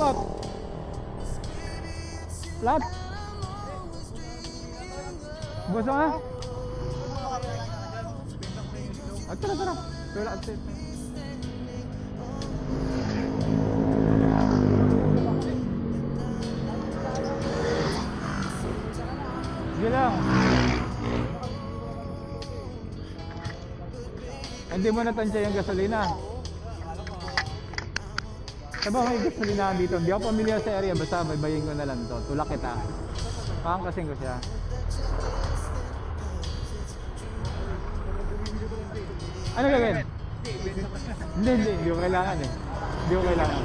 Flat. Gusto nga? Ah, tara, tara. Sige lang. Hindi mo natansya yung gasolina. Sabi may gasolina dito. Hindi ako pamilyar sa area. Basta baybayin ko na lang to. Tulak kita. Pakang kasing ko siya. Ano gagawin? Hindi, hindi. Hindi ko kailangan eh. Hindi ko kailangan.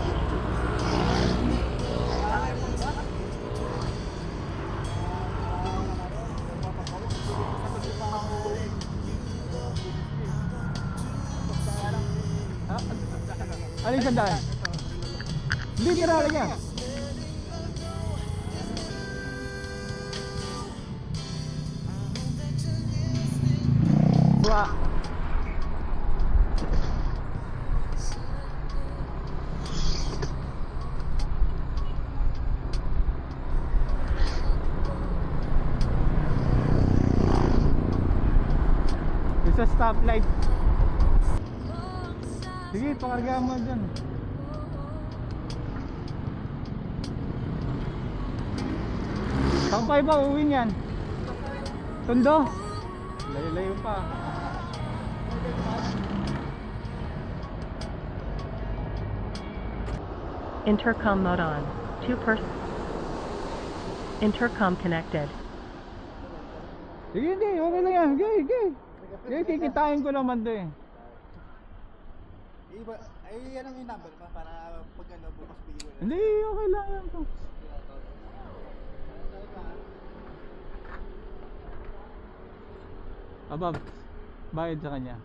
Ano yung sandaan? Kirala niya. Wa. Isa stoplight. Sige, pakarga mo dyan. Saan kayo ba uwi niyan? Tondo? Layo-layo pa. Intercom mode on. Two person. Intercom connected. Sige, hindi. Okay lang yan. Sige, sige. Sige, kikitain ko naman to eh. Iba, ay yan ang yung number pa para pag ano bukas na. Hindi, okay lang yan Abab, bayad sa kanya.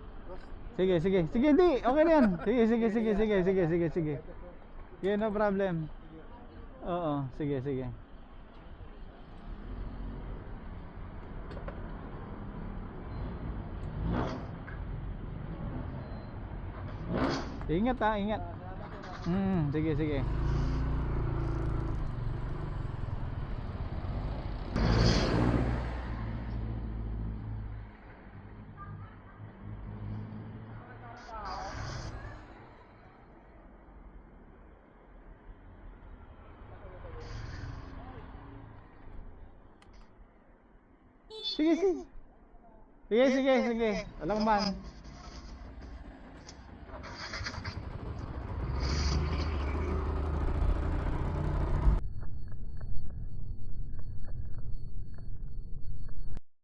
Sige, sige. Sige, hindi. Okay na yan. Sige, sige, sige, sige, sige, sige, sige. Sige, no problem. Oo, sige, sige. Ingat ha, ingat. Hmm, sige, sige. Sige, sige. Sige, sige, sige. Walang man.